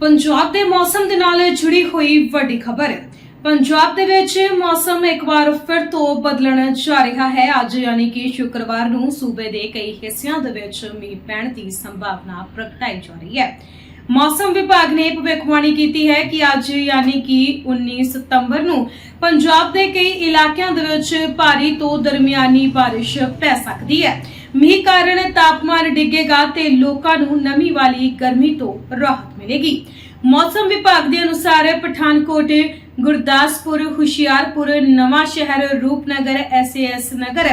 ਪੰਜਾਬ ਦੇ ਮੌਸਮ ਦੇ ਨਾਲ ਜੁੜੀ ਹੋਈ ਵੱਡੀ ਖਬਰ। ਪੰਜਾਬ ਦੇ ਵਿੱਚ ਮੌਸਮ ਇੱਕ ਵਾਰ ਫਿਰ ਤੋਂ ਬਦਲਣ ਜਾ ਰਿਹਾ ਹੈ। ਅੱਜ ਯਾਨੀ ਕਿ ਸ਼ੁੱਕਰਵਾਰ ਨੂੰ ਸੂਬੇ ਦੇ ਕਈ ਹਿੱਸਿਆਂ ਦੇ ਵਿੱਚ ਮੀਂਹ ਪੈਣ ਦੀ ਸੰਭਾਵਨਾ ਪ੍ਰਗਟਾਈ ਜਾ ਰਹੀ ਹੈ। ਮੌਸਮ ਵਿਭਾਗ ਨੇ ਭਵਿੱਖਬਾਣੀ ਕੀਤੀ ਹੈ ਕਿ ਅੱਜ ਯਾਨੀ ਕਿ 19 ਸਤੰਬਰ ਨੂੰ ਪੰਜਾਬ ਦੇ ਕਈ ਇਲਾਕਿਆਂ ਦੇ ਵਿੱਚ ਭਾਰੀ ਤੋਂ ਦਰਮਿਆਨੀ ਬਾਰਿਸ਼ ਪੈ ਸਕਦੀ ਹੈ। ਮੀਂਹ ਕਾਰਨ ਤਾਪਮਾਨ ਡਿੱਗੇਗਾ ਤੇ ਲੋਕਾਂ ਨੂੰ ਨਮੀ ਵਾਲੀ ਗਰਮੀ ਤੋਂ ਰਾਹਤ ਮਿਲੇਗੀ। ਮੌਸਮ ਵਿਭਾਗ ਦੇ ਅਨੁਸਾਰ ਪਠਾਨਕੋਟ, ਗੁਰਦਾਸਪੁਰ, ਹੁਸ਼ਿਆਰਪੁਰ, ਨਵਾਂ ਸ਼ਹਿਰ, ਰੂਪਨਗਰ, ਐਸਏਐਸ ਨਗਰ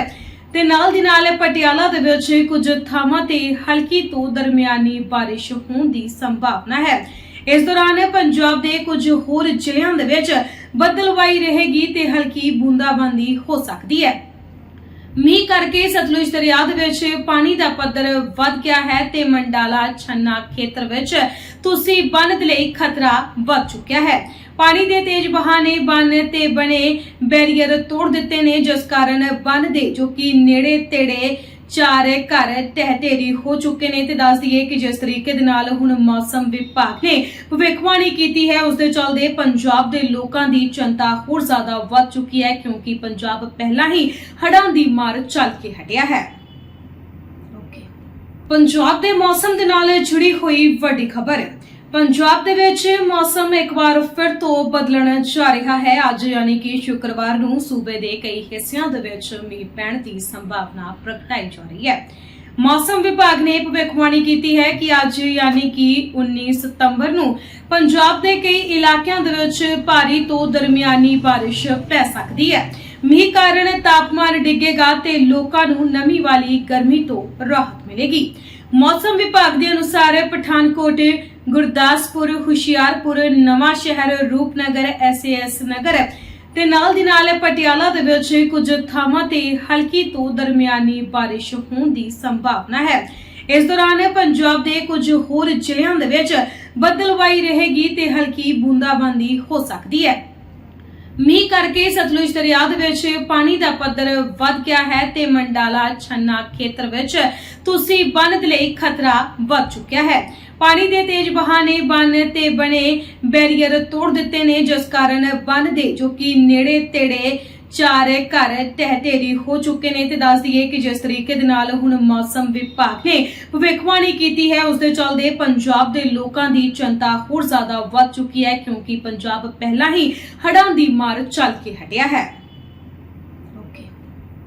ਤੇ ਨਾਲ ਦੀ ਨਾਲ ਪਟਿਆਲਾ ਦੇ ਵਿੱਚ ਕੁਝ ਥਾਵਾਂ ਤੇ ਹਲਕੀ ਤੋਂ ਦਰਮਿਆਨੀ ਬਾਰਿਸ਼ ਹੋਣ ਦੀ ਸੰਭਾਵਨਾ ਹੈ। ਇਸ ਦੌਰਾਨ ਪੰਜਾਬ ਦੇ ਕੁਝ ਹੋਰ ਜ਼ਿਲ੍ਹਿਆਂ ਦੇ ਵਿੱਚ ਬੱਦਲਵਾਈ ਰਹੇਗੀ ਤੇ ਹਲਕੀ ਬੂੰਦਾਬਾਂਦੀ ਹੋ ਸਕਦੀ ਹੈ। ਮੀਂਹ ਕਰਕੇ ਸਤਲੁਜ ਦਰਿਆ ਦੇ ਵਿੱਚ ਪਾਣੀ ਦਾ ਪੱਧਰ ਵੱਧ ਗਿਆ ਹੈ ਤੇ ਮੰਡਾਲਾ ਛੰਨਾ ਖੇਤਰ ਵਿੱਚ ਤੁਸੀਂ ਬੰਨ ਦੇ ਲਈ ਖਤਰਾ ਵੱਧ ਚੁੱਕਿਆ ਹੈ। ਪਾਣੀ ਦੇ ਤੇਜ਼ ਵਹਾਅ ਨੇ ਬੰਨ ਤੇ ਬਣੇ ਬੈਰੀਅਰ ਤੋੜ ਦਿੱਤੇ ਨੇ, ਜਿਸ ਕਾਰਨ ਬੰਨ ਦੇ ਜੋ ਕਿ ਨੇੜੇ ਤੇੜੇ ਚਾਰ ਘਰ ਤਹਿ ਢੇਰੀ ਹੋ ਚੁੱਕੇ ਨੇ ਤੇ ਦੱਸ ਦਈਏ ਕਿ ਜਿਸ ਤਰੀਕੇ ਦੇ ਨਾਲ ਹੁਣ ਮੌਸਮ ਵਿਭਾਗ ਨੇ ਭਵਿੱਖਬਾਣੀ ਕੀਤੀ ਹੈ ਉਸ ਦੇ ਚੱਲਦੇ ਪੰਜਾਬ ਦੇ ਲੋਕਾਂ ਦੀ ਚਿੰਤਾ ਹੋਰ ਜ਼ਿਆਦਾ ਵੱਧ ਚੁੱਕੀ ਹੈ ਕਿਉਂਕਿ ਪੰਜਾਬ ਪਹਿਲਾਂ ਹੀ ਹੜ੍ਹਾਂ ਦੀ ਮਾਰ ਚੱਲ ਕੇ ਹਟਿਆ ਹੈ। ਪੰਜਾਬ ਦੇ ਮੌਸਮ ਦੇ ਨਾਲ ਜੁੜੀ ਹੋਈ ਵੱਡੀ ਖਬਰ। ਪੰਜਾਬ ਦੇ ਵਿੱਚ ਮੌਸਮ ਇੱਕ ਵਾਰ ਫਿਰ ਤੋਂ ਬਦਲਣ ਜਾ ਰਿਹਾ ਹੈ। ਅੱਜ ਯਾਨੀ ਕਿ ਸ਼ੁੱਕਰਵਾਰ ਨੂੰ ਸੂਬੇ ਦੇ ਕਈ ਹਿੱਸਿਆਂ ਦੇ ਵਿੱਚ ਮੀਂਹ ਪੈਣ ਦੀ ਸੰਭਾਵਨਾ ਪ੍ਰਗਟਾਈ ਜਾ ਰਹੀ ਹੈ। ਮੌਸਮ ਵਿਭਾਗ ਨੇ ਭਵਿੱਖਬਾਣੀ ਕੀਤੀ ਹੈ ਕਿ ਅੱਜ ਯਾਨੀ ਕਿ 19 ਸਤੰਬਰ ਨੂੰ ਪੰਜਾਬ ਦੇ ਕਈ ਇਲਾਕਿਆਂ ਦੇ ਵਿੱਚ ਭਾਰੀ ਤੋਂ ਦਰਮਿਆਨੀ ਬਾਰਿਸ਼ ਪੈ ਸਕਦੀ ਹੈ। ਮੀਂਹ ਕਾਰਨ ਤਾਪਮਾਨ ਡਿੱਗੇਗਾ ਤੇ ਲੋਕਾਂ ਨੂੰ ਨਮੀ ਵਾਲੀ ਗਰਮੀ ਤੋਂ ਰਾਹਤ ਮਿਲੇਗੀ। ਮੌਸਮ ਵਿਭਾਗ ਦੇ ਅਨੁਸਾਰ ਪਠਾਨਕੋਟ, ਗੁਰਦਾਸਪੁਰ, ਹੁਸ਼ਿਆਰਪੁਰ, ਨਵਾਂ ਸ਼ਹਿਰ, ਰੂਪਨਗਰ, ਐਸਏਐਸ ਨਗਰ ਤੇ ਨਾਲ ਦੀ ਨਾਲ ਪਟਿਆਲਾ ਦੇ ਵਿੱਚ ਕੁਝ ਥਾਵਾਂ ਤੇ ਹਲਕੀ ਤੋਂ ਦਰਮਿਆਨੀ ਬਾਰਿਸ਼ ਹੋਣ ਦੀ ਸੰਭਾਵਨਾ ਹੈ। ਇਸ ਦੌਰਾਨ ਪੰਜਾਬ ਦੇ ਕੁਝ ਹੋਰ ਜ਼ਿਲ੍ਹਿਆਂ ਦੇ ਵਿੱਚ ਬੱਦਲਵਾਈ ਰਹੇਗੀ ਤੇ ਹਲਕੀ ਬੂੰਦਾਬਾਂਦੀ ਹੋ ਸਕਦੀ ਹੈ। ਮੀਂਹ ਕਰਕੇ ਸਤਲੁਜ ਦਰਿਆ ਦੇ ਵਿੱਚ ਪਾਣੀ ਦਾ ਪੱਧਰ ਵੱਧ ਗਿਆ ਹੈ ਤੇ ਮੰਡਾਲਾ ਛੰਨਾ ਖੇਤਰ ਵਿੱਚ ਤੁਸੀਂ ਬੰਨ ਦੇ ਲਈ ਖਤਰਾ ਵੱਧ ਚੁੱਕਿਆ ਹੈ। ਪਾਣੀ ਦੇ ਤੇਜ਼ ਵਹਾਅ ਨੇ ਬੰਨ ਤੇ ਬਣੇ ਬੈਰੀਅਰ ਤੋੜ ਦਿੱਤੇ ਨੇ, ਜਿਸ ਕਾਰਨ ਬੰਨ ਦੇ ਜੋ ਕਿ ਨੇੜੇ ਤੇੜੇ ਚਾਰੇ ਘਰ ਤਹਿ ਢੇਰੀ ਹੋ ਚੁੱਕੇ ਨੇ ਤੇ ਦੱਸ ਦਈਏ ਕਿ ਜਿਸ ਤਰੀਕੇ ਦੇ ਨਾਲ ਹੁਣ ਮੌਸਮ ਵਿਭਾਗ ਨੇ ਭਵਿੱਖਬਾਣੀ ਕੀਤੀ ਹੈ, ਉਸ ਦੇ ਚੱਲਦੇ ਪੰਜਾਬ ਦੇ ਲੋਕਾਂ ਦੀ ਚਿੰਤਾ ਹੋਰ ਜ਼ਿਆਦਾ ਵੱਧ ਚੁੱਕੀ ਹੈ ਕਿਉਂਕਿ ਪੰਜਾਬ ਪਹਿਲਾਂ ਹੀ ਹੜ੍ਹਾਂ ਦੀ ਮਾਰ ਚੱਲ ਕੇ ਹਟਿਆ ਹੈ।